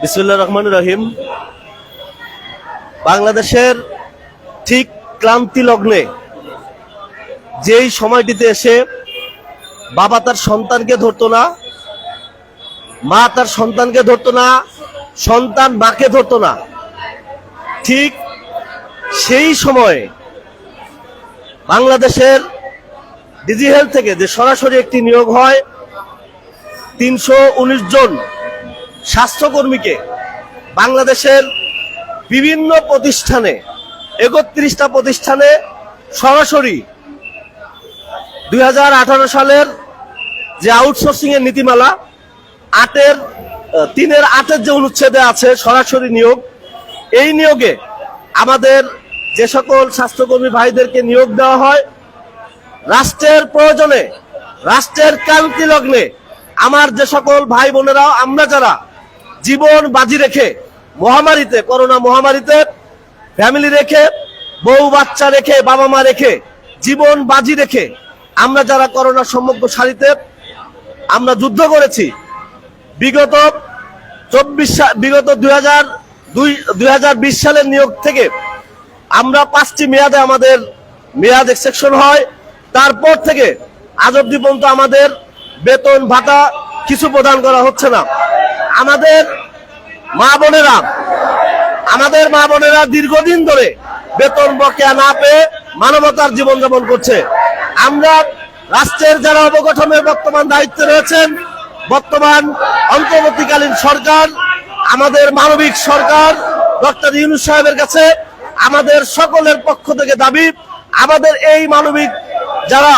বিসমুল্লাহ রহমান রহিম। বাংলাদেশের ঠিক ক্লান্তি লগ্নে যেই সময়টিতে এসে বাবা তার সন্তানকে ধরতো না, মা তার সন্তানকে ধরতো না, সন্তান মাকে ধরতো না, ঠিক সেই সময়ে বাংলাদেশের ডিজি হেলথ থেকে যে সরাসরি একটি নিয়োগ হয় তিনশো উনিশ জন স্বাস্থ্যকর্মীকে বাংলাদেশের বিভিন্ন প্রতিষ্ঠানে, একত্রিশটা প্রতিষ্ঠানে সরাসরি দু হাজার আঠারো সালের যে আউটসোর্সিং এর নীতিমালা, আটের তিনের আটের যে অনুচ্ছেদে আছে সরাসরি নিয়োগ, এই নিয়োগে আমাদের যে সকল স্বাস্থ্যকর্মী ভাইদেরকে নিয়োগ দেওয়া হয়, রাষ্ট্রের প্রয়োজনে, রাষ্ট্রের ক্রান্তি লগ্নে আমার যে সকল ভাই বোনেরা, আমরা যারা জীবন বাজি রেখে মহামারীতে, করোনা মহামারীতে ফ্যামিলি রেখে, বউ বাচ্চা রেখে, বাবা মা রেখে, জীবন বাজি রেখে আমরা যারা করোনা সমগ্র সারিতে আমরা যুদ্ধ করেছি, বিগত চব্বিশ বিগত দুই সালের নিয়োগ থেকে আমরা পাঁচটি মেয়াদে আমাদের মেয়াদ এক্সেকশন হয়। তারপর থেকে আজ অব্দি পর্যন্ত আমাদের বেতন ভাতা কিছু প্রদান করা হচ্ছে না। আমাদের মা বোনেরা, আমাদের মা বোনেরা দীর্ঘদিন ধরে বেতন বকেয়া না পেয়ে মানবতার জীবনযাপন করছে। আমরা রাষ্ট্রের যারা অবগঠনের বর্তমান দায়িত্বে রয়েছেন, বর্তমান অন্তর্বর্তীকালীন সরকার, আমাদের মানবিক সরকার, ডক্টর ইউনুস সাহেবের কাছে আমাদের সকলের পক্ষ থেকে দাবি, আমাদের এই মানবিক যারা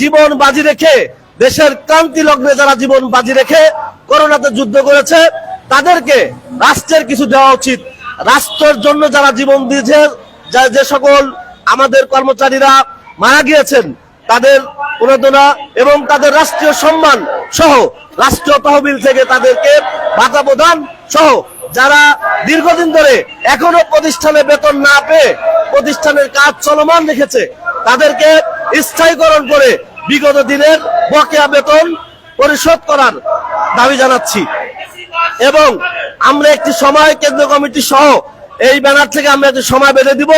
জীবন বাজি রেখে দেশের ক্রান্তি লগ্নে যারা জীবন বাজি রেখে করোনাতে যুদ্ধ করেছে, তাদেরকে রাষ্ট্রের কিছু দেওয়া উচিত। রাষ্ট্রের জন্য যারা জীবন দিয়েছে, যা যে সকল আমাদের কর্মচারীরা মারা গিয়েছেন, তাদের প্রণোদনা এবং তাদের রাষ্ট্রীয় সম্মান সহ রাষ্ট্রীয় তহবিল থেকে তাদেরকে ভাতা প্রদান সহ যারা দীর্ঘদিন ধরে এখনও প্রতিষ্ঠানে বেতন না পেয়ে প্রতিষ্ঠানের কাজ চলমান রেখেছে, তাদেরকে স্থায়ীকরণ করে বিগত দিনের বকেয়া বেতন পরিশোধ করার দাবি জানাচ্ছি। এবং আমরা একটি সময় কেন্দ্র কমিটি সহ এই ব্যানার থেকে আমরা একটি সময় বেঁধে দিব।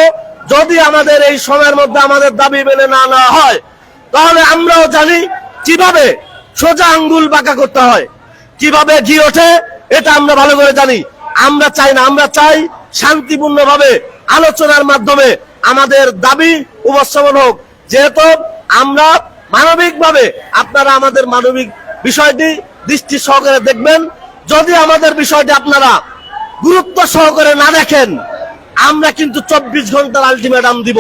যদি আমাদের এই সময়ের মধ্যে আমাদের দাবি মেনে না নেওয়া হয়, তাহলে আমরাও জানি কীভাবে সোজা আঙ্গুল বাঁকা করতে হয়, কীভাবে ঘি ওঠে, এটা আমরা ভালো করে জানি। আমরা চাই না, আমরা চাই শান্তিপূর্ণভাবে আলোচনার মাধ্যমে আমাদের দাবি উপস্থাপন হোক। যেহেতু আমরা মানবিকভাবে আপনারা আমাদের মানবিক বিষয়টি দৃষ্টি সহকারে দেখবেন। যদি আমাদের বিষয়টি আপনারা গুরুত্ব সহকারে না দেখেন, আমরা কিন্তু চব্বিশ ঘণ্টার আলটিমেটাম দিব।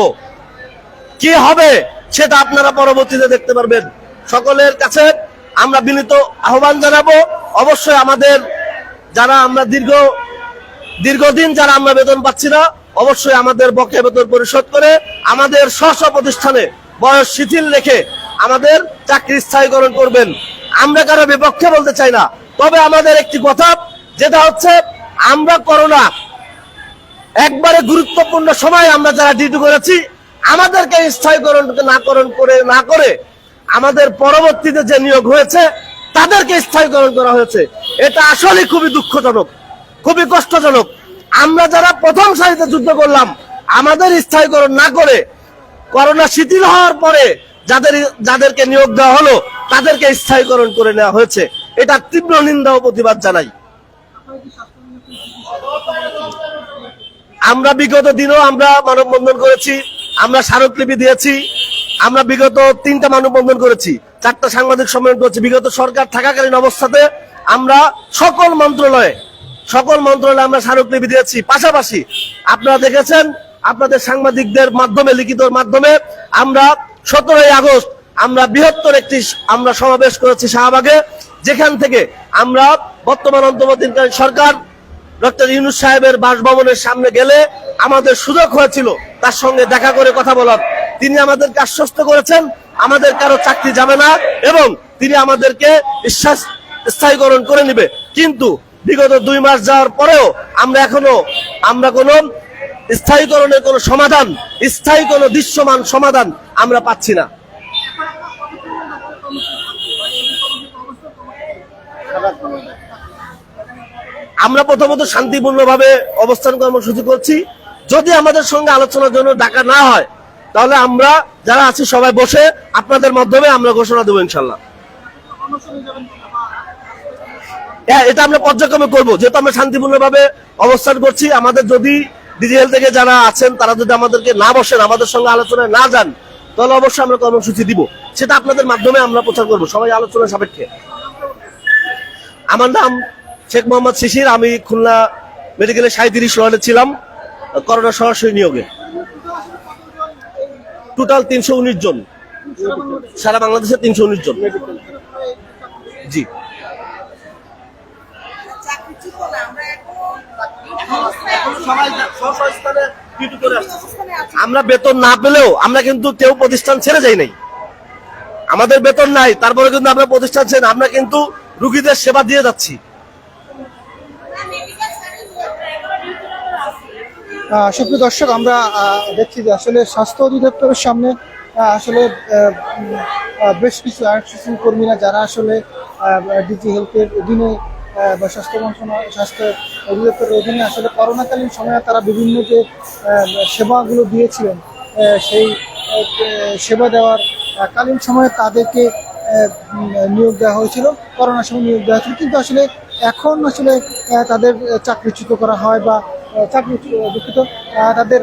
কি হবে সেটা আপনারা পরবর্তীতে দেখতে পারবেন। সকলের কাছে আমরা বিনীত আহ্বান জানাব। অবশ্যই আমাদের যারা আমরা দীর্ঘ, দীর্ঘদিন যারা আমরা বেতন পাচ্ছি না, অবশ্যই আমাদের বকেয়া বেতন পরিশোধ করে আমাদের স্ব প্রতিষ্ঠানে বয়স শিথিল রেখে আমাদের চাকরি স্থায়ীকরণ করবেন। আমরা কারও বিপক্ষে বলতে চাই না। তবে আমাদের একটি কথা, যেটা হচ্ছে আমরা করোনা একবারে গুরুত্বপূর্ণ সময় আমরা যারা ডিউটি করেছি, আমাদেরকে স্থায়ীকরণ নাকরণ করে, না করে আমাদের পরবর্তীতে যে নিয়োগ হয়েছে, তাদেরকে স্থায়ীকরণ করা হয়েছে। এটা আসলে খুবই দুঃখজনক, খুবই কষ্টজনক। আমরা যারা প্রথম সারিতে যুদ্ধ করলাম, আমাদের স্থায়ীকরণ না করে করোনা শিথিল হওয়ার পরে যাদের যাদেরকে নিয়োগ দেওয়া হলো, তাদেরকে স্থায়ীকরণ করে নেওয়া হয়েছে। এটা তীব্র নিন্দা ও প্রতিবাদ জানাই। আমরা বিগত দিনও আমরা মানববন্ধন করেছি, আমরা স্মারকলিপি দিয়েছি, আমরা বিগত তিনটা মানববন্ধন করেছি, চারটা সাংবাদিক সম্মেলন করেছি। বিগত সরকার থাকাকালীন অবস্থাতে আমরা সকল মন্ত্রণালয়ে সকল মন্ত্রণালয়ে আমরা স্মারকলিপি দিয়েছি। পাশাপাশি আপনারা দেখেছেন, আপনাদের সাংবাদিকদের মাধ্যমে লিখিত মাধ্যমে আমরা সতেরোই আগস্ট আমরা বৃহত্তর একটি আমরা সমাবেশ করেছি শাহবাগে, যেখান থেকে আমরা বর্তমান অন্তর্বর্তীকালীন সরকার ডক্টর ইউনুস সাহেবের বাসভবনের সামনে গেলে আমাদের সুযোগ হয়েছিল তার সঙ্গে দেখা করে কথা বলার। তিনি আমাদেরকে আশ্বস্ত করেছেন, আমাদের কারও চাকরি যাবে না এবং তিনি আমাদেরকে বিশ্বাস স্থায়ীকরণ করে নিবে। কিন্তু বিগত দুই মাস যাওয়ার পরেও আমরা এখনও, আমরা কোনো স্থায়ীকরণের কোনো সমাধান, স্থায়ী কোনো দৃশ্যমান সমাধান আমরা পাচ্ছি না। আমরা প্রথমত শান্তিপূর্ণভাবে অবস্থান কর্মসূচি করছি। যদি আমাদের সঙ্গে আলোচনার জন্য ডাকা না হয়, তাহলে আমরা যারা আছি সবাই বসে আপনাদের মাধ্যমে আমরা ঘোষণা দেবো ইনশাল্লাহ। হ্যাঁ এটা আমরা পর্যায়ক্রমে করব। যেহেতু আমরা শান্তিপূর্ণভাবে অবস্থান করছি, আমাদের যদি ডিজিটাল থেকে যারা আছেন, তারা যদি আমাদেরকে না বসেন, আমাদের সঙ্গে আলোচনায় না যান তাহলে অবশ্যই আমরা কর্মসূচি দিব। সেটা আপনাদের মাধ্যমে আমরা প্রচার করব সবাই আলোচনা সাপেক্ষে। আমার নাম শেখ মোহাম্মদ শিশির আমি খুলনা মেডিকেলে সাঁত্রিশ ওয়ার্ডে ছিলাম করোনা সরাসরি নিয়োগে। টোটাল তিনশো উনিশ জন। সারা বাংলাদেশে তিনশো উনিশ জন। জি। সবাই করে আসছে। আমরা বেতন না পেলেও আমরা কিন্তু কেউ প্রতিষ্ঠান ছেড়ে যাই নাই। আমাদের বেতন নাই, তারপরে কিন্তু আমরা প্রতিষ্ঠান ছেড়ে আমরা কিন্তু রুগীদের সেবা দিয়ে যাচ্ছি। সুপ্রিয় দর্শক, আমরা দেখছি যে আসলে স্বাস্থ্য অধিদপ্তরের সামনে আসলে বেশ কিছু আরসিসি কর্মীরা যারা আসলে ডিজি হেলথের অধীনে বা স্বাস্থ্য মন্ত্রণালয় স্বাস্থ্য অধিদপ্তরের অধীনে আসলে করোনাকালীন সময়ে তারা বিভিন্ন যে সেবাগুলো দিয়েছিলেন সেই সেবা দেওয়ার কালীন সময়ে তাদেরকে নিয়োগ দেওয়া হয়েছিল করোনার সময় নিয়োগ দেওয়া হয়েছিল। কিন্তু আসলে এখন আসলে তাদের চাকরিচ্যুত করা হয় বা চাকরি, দুঃখিত তাদের